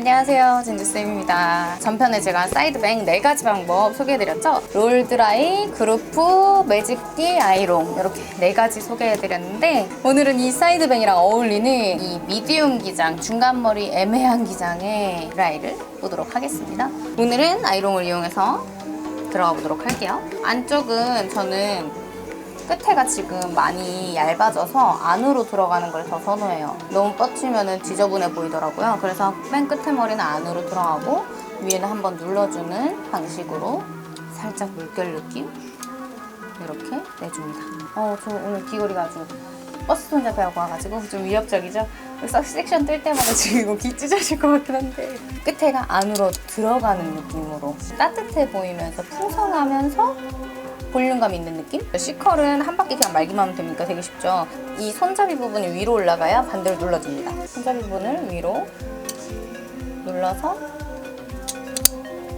안녕하세요. 진주쌤입니다. 전편에 제가 사이드뱅 4가지 방법 소개해드렸죠? 롤드라이, 그루프, 매직기, 아이롱 이렇게 4가지 소개해드렸는데 오늘은 이 사이드뱅이랑 어울리는 이 미디움 기장 중간머리 애매한 기장의 드라이를 보도록 하겠습니다. 오늘은 아이롱을 이용해서 들어가 보도록 할게요. 안쪽은 저는 끝에가 지금 많이 얇아져서 안으로 들어가는 걸 더 선호해요. 너무 뻗치면 지저분해 보이더라고요. 그래서 맨 끝에 머리는 안으로 들어가고 위에는 한번 눌러주는 방식으로 살짝 물결 느낌 이렇게 내줍니다. 어, 저 오늘 귀걸이가 아주 버스 손잡이 하고 와가지고 좀 위협적이죠? 그래서 섹션 뜰 때마다 지금 이거 귀 찢어질 것 같긴 한데 끝에가 안으로 들어가는 느낌으로 따뜻해 보이면서 풍성하면서 볼륨감 있는 느낌? C컬은 한 바퀴 그냥 말기만 하면 되니까 되게 쉽죠. 이 손잡이 부분이 위로 올라가야 반대로 눌러줍니다. 손잡이 부분을 위로 눌러서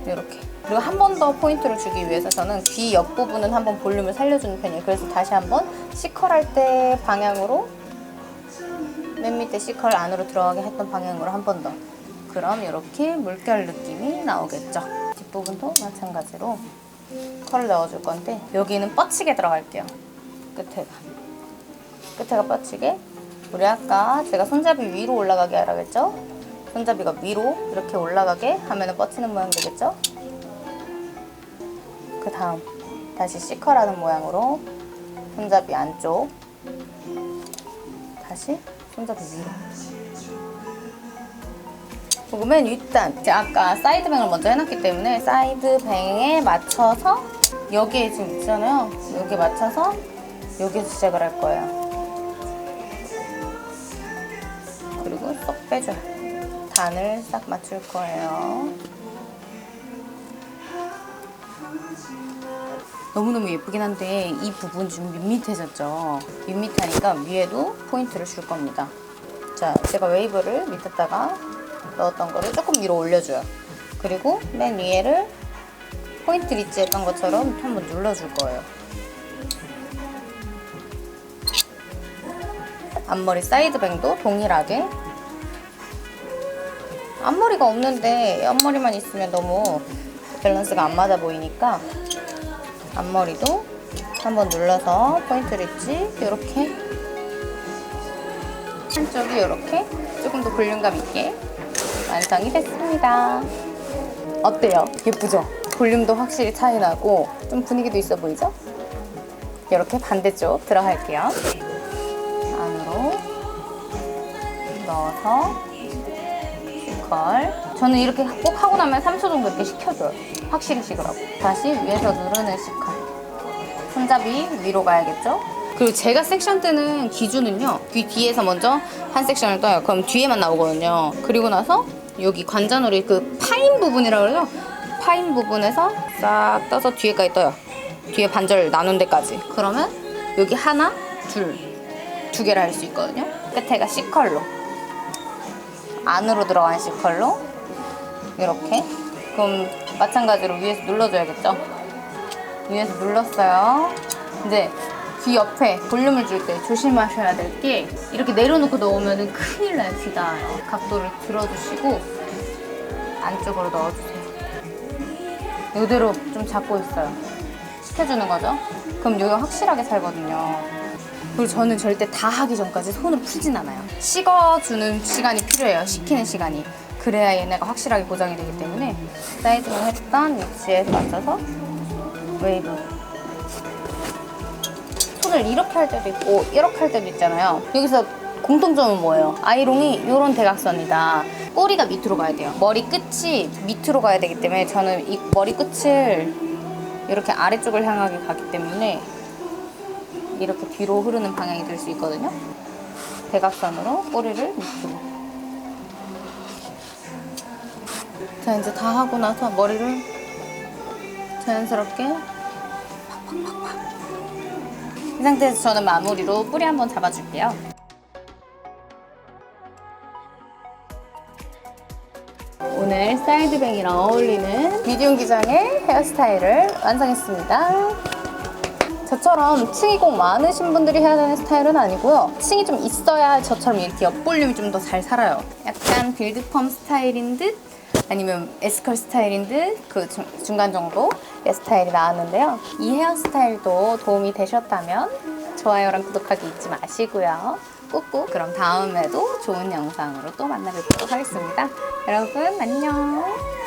이렇게. 그리고 한 번 더 포인트를 주기 위해서 저는 귀 옆부분은 한번 볼륨을 살려주는 편이에요. 그래서 다시 한번 C컬 할 때 방향으로 맨 밑에 C컬 안으로 들어가게 했던 방향으로 한 번 더. 그럼 이렇게 물결 느낌이 나오겠죠. 뒷부분도 마찬가지로 컬을 넣어줄 건데 여기는 뻗치게 들어갈게요. 끝에가. 끝에가 뻗치게. 우리 아까 제가 손잡이 위로 올라가게 하라고 했죠? 손잡이가 위로 이렇게 올라가게 하면 뻗치는 모양 되겠죠? 그 다음 다시 C컬하는 모양으로 손잡이 안쪽 다시 손잡이 위로 그리고 맨 윗단 이제 아까 사이드뱅을 먼저 해놨기 때문에 사이드뱅에 맞춰서 여기에 지금 있잖아요. 여기에 맞춰서 여기에서 시작을 할 거예요. 그리고 쏙 빼줘요. 단을 싹 맞출 거예요. 너무너무 예쁘긴 한데 이 부분 좀 밋밋해졌죠? 밋밋하니까 위에도 포인트를 줄 겁니다. 자 제가 웨이브를 밑에다가 넣었던 거를 조금 위로 올려줘요. 그리고 맨 위에를 포인트 리치 했던 것처럼 한번 눌러줄 거예요. 앞머리 사이드뱅도 동일하게 앞머리가 없는데 앞머리만 있으면 너무 밸런스가 안 맞아 보이니까 앞머리도 한번 눌러서 포인트 리치 이렇게 한쪽이 이렇게 조금 더 볼륨감 있게 완성이 됐습니다. 어때요? 예쁘죠? 볼륨도 확실히 차이 나고 좀 분위기도 있어 보이죠? 이렇게 반대쪽 들어갈게요. 안으로 넣어서 컬. 저는 이렇게 꼭 하고 나면 3초 정도 이렇게 식혀줘요. 확실히 식으라고. 다시 위에서 누르는 C컬. 손잡이 위로 가야겠죠? 그리고 제가 섹션 때는 기준은요 귀 뒤에서 먼저 한 섹션을 떠요 그럼 뒤에만 나오거든요 그리고 나서 여기 관자놀이 그 파인 부분이라고 그러죠? 파인 부분에서 싹 떠서 뒤에까지 떠요. 뒤에 반절 나눈 데까지. 그러면 여기 하나 둘 두 개를 할 수 있거든요. 끝에가 C컬로. 안으로 들어간 C컬로. 이렇게. 그럼 마찬가지로 위에서 눌러줘야겠죠? 위에서 눌렀어요. 이제 귀 옆에 볼륨을 줄 때 조심하셔야 될 게 이렇게 내려놓고 넣으면 큰일 나요 귀 닿아요 각도를 들어주시고 안쪽으로 넣어주세요. 이대로 좀 잡고 있어요. 식혀주는 거죠? 그럼 여기가 확실하게 살거든요. 그리고 저는 절대 다 하기 전까지 손을 풀진 않아요. 식어주는 시간이 필요해요 식히는 시간이. 그래야 얘네가 확실하게 고정이 되기 때문에 사이즈를 했던 위치에 맞춰서 웨이브 손을 이렇게 할 때도 있고 이렇게 할 때도 있잖아요. 여기서 공통점은 뭐예요? 아이롱이 이런 대각선이다. 꼬리가 밑으로 가야 돼요. 머리 끝이 밑으로 가야 되기 때문에 저는 이 머리 끝을 이렇게 아래쪽을 향하게 가기 때문에 이렇게 뒤로 흐르는 방향이 될 수 있거든요. 대각선으로 꼬리를 밑으로. 자 이제 다 하고 나서 머리를 자연스럽게 이 상태에서 저는 마무리로 뿌리 한번 잡아줄게요. 오늘 사이드뱅이랑 어울리는 미디움 기장의 헤어스타일을 완성했습니다. 저처럼 층이 꼭 많으신 분들이 해야 되는 스타일은 아니고요. 층이 좀 있어야 저처럼 이렇게 옆볼륨이 좀 더 잘 살아요. 약간 빌드펌 스타일인 듯 아니면 에스컬 스타일인 듯 그 중간 정도 의 스타일이 나왔는데요. 이 헤어스타일도 도움이 되셨다면 좋아요랑 구독하기 잊지 마시고요. 꾹꾹 그럼 다음에도 좋은 영상으로 또 만나 뵙도록 하겠습니다. 여러분 안녕.